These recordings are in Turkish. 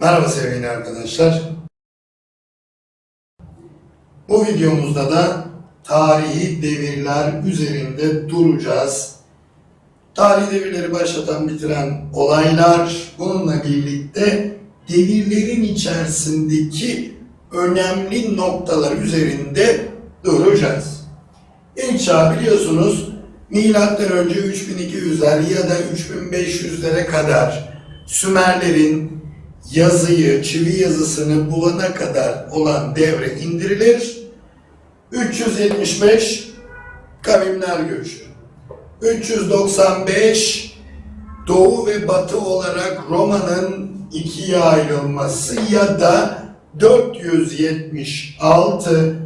Merhaba sevgili arkadaşlar. Bu videomuzda da tarihi devirler üzerinde duracağız. Tarihi devirleri başlatan, bitiren olaylar, bununla birlikte devirlerin içerisindeki önemli noktalar üzerinde duracağız. İlk çağ biliyorsunuz milattan önce 3200'ler ya da 3500'lere kadar Sümerlerin yazıyı, çivi yazısını bulana kadar olan devre indirilir. 375 kavimler göçü. 395 Doğu ve Batı olarak Roma'nın ikiye ayrılması ya da 476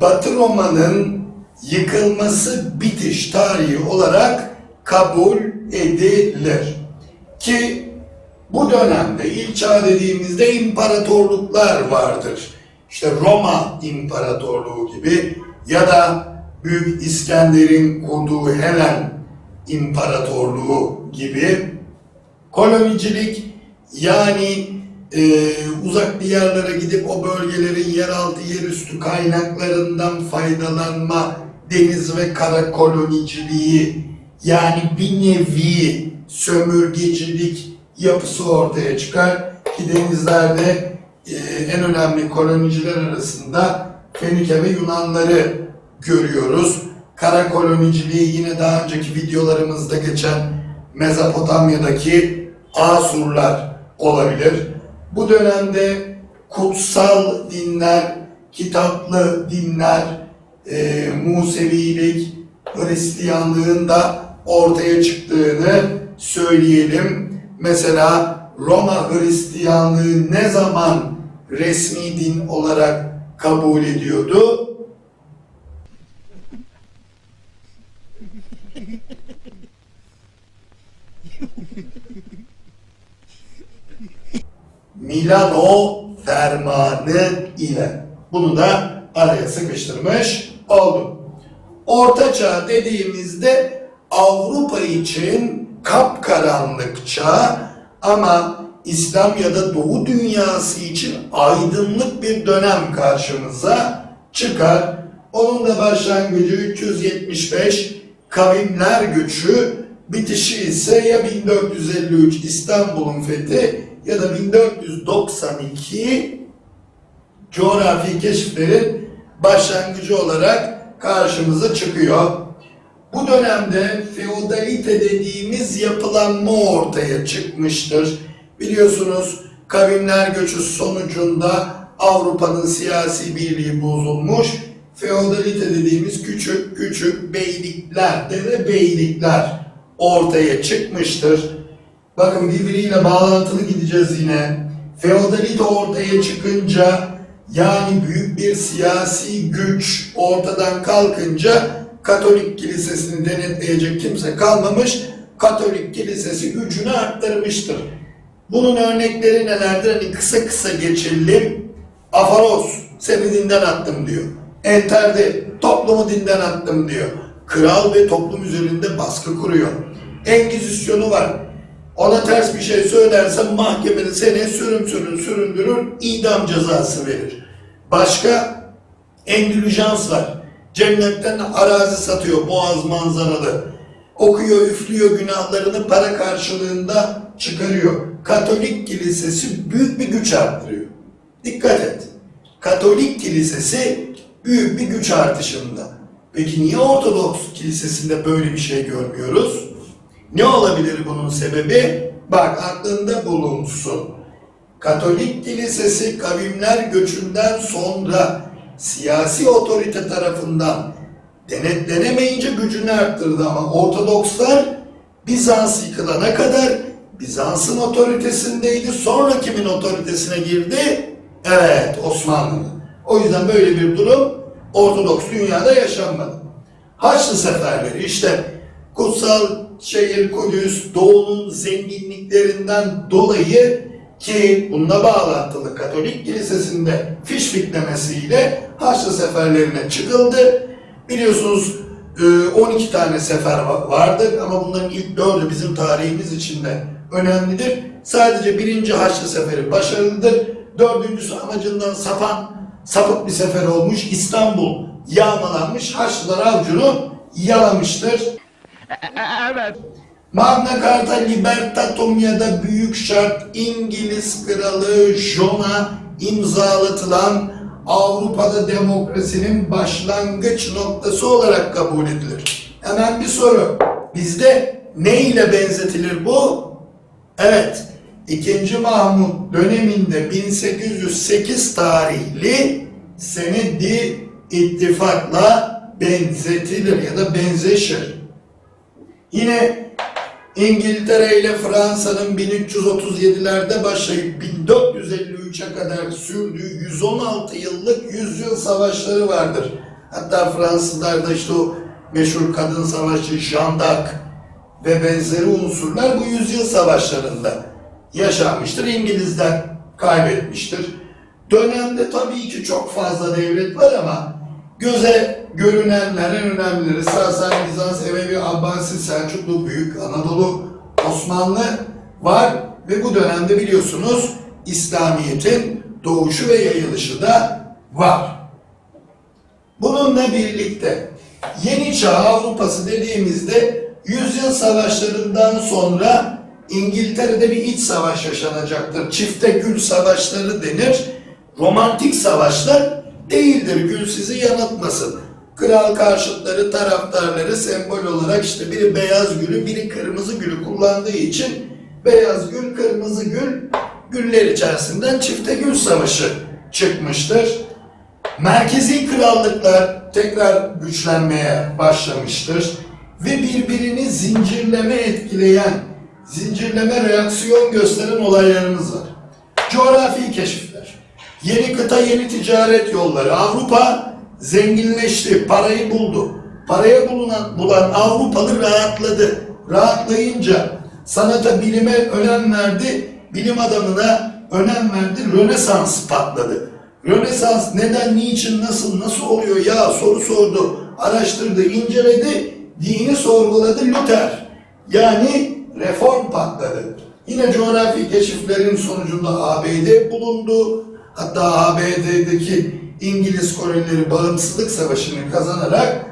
Batı Roma'nın yıkılması bitiş tarihi olarak kabul edilir. Ki bu dönemde ilk çağ dediğimizde imparatorluklar vardır. İşte Roma İmparatorluğu gibi ya da Büyük İskender'in kurduğu Helen İmparatorluğu gibi kolonicilik yani e, uzak diyarlara gidip o bölgelerin yeraltı yerüstü kaynaklarından faydalanma deniz ve kara koloniciliği yani bir nevi sömürgecilik yapısı ortaya çıkar ki denizlerde e, en önemli koloniciler arasında Fenike ve Yunanları görüyoruz. Kara koloniciliği yine daha önceki videolarımızda geçen Mezopotamya'daki Asurlar olabilir. Bu dönemde kutsal dinler, kitaplı dinler, e, Musevilik, Hristiyanlığın da ortaya çıktığını söyleyelim. Mesela Roma Hristiyanlığı ne zaman resmi din olarak kabul ediyordu? Milano fermanı ile. Bunu da araya sıkıştırmış oldum. Orta Çağ dediğimizde Avrupa için kapkaranlık çağ ama İslam ya da Doğu dünyası için aydınlık bir dönem karşımıza çıkar. Onun da başlangıcı 375 kavimler göçü, bitişi ise ya 1453 İstanbul'un fethi ya da 1492 coğrafi keşiflerin başlangıcı olarak karşımıza çıkıyor. Bu dönemde feodalite dediğimiz yapılanma ortaya çıkmıştır. Biliyorsunuz kavimler göçü sonucunda Avrupa'nın siyasi birliği bozulmuş. Feodalite dediğimiz küçük küçük beylikler, deve beylikler ortaya çıkmıştır. Bakın birbiriyle bağlantılı gideceğiz yine. Feodalite ortaya çıkınca yani büyük bir siyasi güç ortadan kalkınca Katolik kilisesini denetleyecek kimse kalmamış. Katolik kilisesi gücünü arttırmıştır. Bunun örnekleri nelerdir? Hani kısa kısa geçelim. Afaros seni dinden attım diyor. Enter'de toplumu dinden attım diyor. Kral ve toplum üzerinde baskı kuruyor. Engizisyonu var. Ona ters bir şey söylersen mahkemede seni sürüm sürüm süründürür, idam cezası verir. Başka endülüjans var. Cennetten arazi satıyor boğaz manzaralı. Okuyor, üflüyor günahlarını para karşılığında çıkarıyor. Katolik kilisesi büyük bir güç arttırıyor. Dikkat et. Katolik kilisesi büyük bir güç artışında. Peki niye Ortodoks kilisesinde böyle bir şey görmüyoruz? Ne olabilir bunun sebebi? Bak aklında bulunsun. Katolik kilisesi kavimler göçünden sonra siyasi otorite tarafından denetlenemeyince gücünü arttırdı ama Ortodokslar Bizans yıkılana kadar Bizans'ın otoritesindeydi. Sonra kimin otoritesine girdi? Evet Osmanlı'nın. O yüzden böyle bir durum Ortodoks dünyada yaşanmadı. Haçlı seferleri işte kutsal şehir Kudüs doğunun zenginliklerinden dolayı ki bununla bağlantılı Katolik Kilisesi'nde fiş fitlemesiyle Haçlı seferlerine çıkıldı. Biliyorsunuz e, 12 tane sefer va- vardır ama bunların ilk dördü bizim tarihimiz içinde önemlidir. Sadece birinci Haçlı Seferi başarılıdır. Dördüncüsü amacından sapan, sapık bir sefer olmuş. İstanbul yağmalanmış. Haçlılar avcunu yalamıştır. Evet. Magna Carta Libertatum ya da Büyük Şart İngiliz Kralı John'a imzalatılan Avrupa'da demokrasinin başlangıç noktası olarak kabul edilir. Hemen bir soru. Bizde ne ile benzetilir bu? Evet. 2. Mahmut döneminde 1808 tarihli senedi ittifakla benzetilir ya da benzeşir. Yine İngiltere ile Fransa'nın 1337'lerde başlayıp 1453'e kadar sürdüğü 116 yıllık yüzyıl savaşları vardır. Hatta Fransızlarda işte o meşhur kadın savaşçı Jeanne d'Arc ve benzeri unsurlar bu yüzyıl savaşlarında yaşanmıştır. İngilizler kaybetmiştir. Dönemde tabii ki çok fazla devlet var ama göze görünenler en önemlileri Sasani, Bizans, Emevi, Abbasi, Selçuklu, Büyük Anadolu, Osmanlı var ve bu dönemde biliyorsunuz İslamiyet'in doğuşu ve yayılışı da var. Bununla birlikte yeni çağ Avrupası dediğimizde yüzyıl savaşlarından sonra İngiltere'de bir iç savaş yaşanacaktır. Çifte gül savaşları denir. Romantik savaşlar değildir. Gül sizi yanıltmasın. Kral karşıtları, taraftarları sembol olarak işte biri beyaz gülü, biri kırmızı gülü kullandığı için beyaz gül, kırmızı gül, güller içerisinden çifte gül savaşı çıkmıştır. Merkezi krallıklar tekrar güçlenmeye başlamıştır ve birbirini zincirleme etkileyen, zincirleme reaksiyon gösteren olaylarımız var. Coğrafi keşifler, yeni kıta, yeni ticaret yolları, Avrupa zenginleşti, parayı buldu. Paraya bulunan, bulan Avrupalı rahatladı. Rahatlayınca sanata, bilime önem verdi, bilim adamına önem verdi, Rönesans patladı. Rönesans neden, niçin, nasıl, nasıl oluyor ya soru sordu, araştırdı, inceledi, dini sorguladı Luther. Yani reform patladı. Yine coğrafi keşiflerin sonucunda ABD bulundu. Hatta ABD'deki İngiliz kolonileri bağımsızlık savaşını kazanarak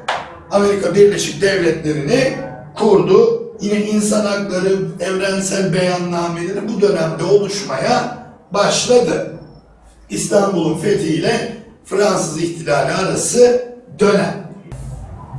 Amerika Birleşik Devletleri'ni kurdu. Yine insan hakları evrensel beyannameleri bu dönemde oluşmaya başladı. İstanbul'un fethiyle Fransız ihtilali arası dönem.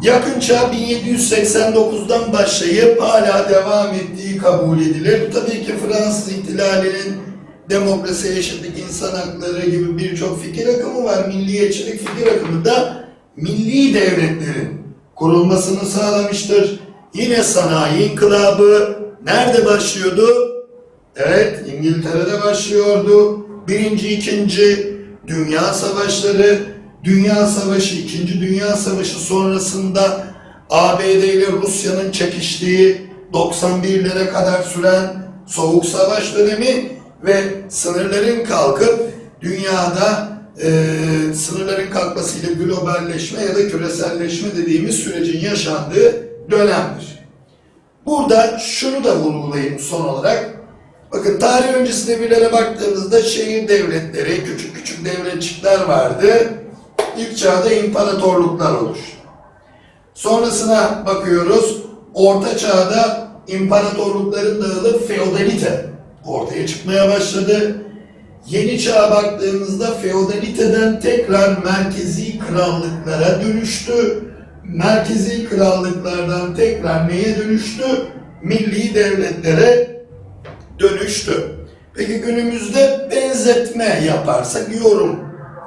Yakın çağ 1789'dan başlayıp hala devam ettiği kabul edilir. Tabii ki Fransız ihtilalinin demokrasi, eşitlik, insan hakları gibi birçok fikir akımı var. Milliyetçilik fikir akımı da milli devletlerin kurulmasını sağlamıştır. Yine sanayi inkılabı nerede başlıyordu? Evet, İngiltere'de başlıyordu. Birinci, ikinci Dünya Savaşları, Dünya Savaşı, İkinci Dünya Savaşı sonrasında ABD ile Rusya'nın çekiştiği 91'lere kadar süren Soğuk Savaş dönemi ve sınırların kalkıp dünyada e, sınırların kalkmasıyla globalleşme ya da küreselleşme dediğimiz sürecin yaşandığı dönemdir. Burada şunu da vurgulayayım son olarak. Bakın tarih öncesi devirlere baktığımızda şehir devletleri, küçük küçük devletçikler vardı. İlk çağda imparatorluklar oluştu. Sonrasına bakıyoruz. Orta çağda imparatorlukların dağılıp feodalite ortaya çıkmaya başladı. Yeni çağa baktığımızda feodaliteden tekrar merkezi krallıklara dönüştü. Merkezi krallıklardan tekrar neye dönüştü? Milli devletlere dönüştü. Peki günümüzde benzetme yaparsak yorum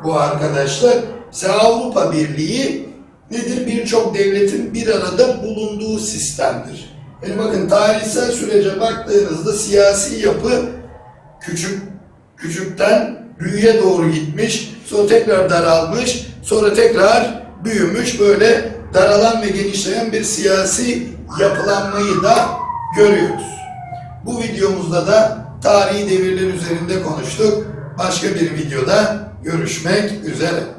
bu arkadaşlar. Mesela Avrupa Birliği nedir? Birçok devletin bir arada bulunduğu sistemdir. Yani bakın tarihsel sürece baktığınızda siyasi yapı küçük küçükten büyüye doğru gitmiş, sonra tekrar daralmış, sonra tekrar büyümüş böyle daralan ve genişleyen bir siyasi yapılanmayı da görüyoruz. Bu videomuzda da tarihi devirler üzerinde konuştuk. Başka bir videoda görüşmek üzere.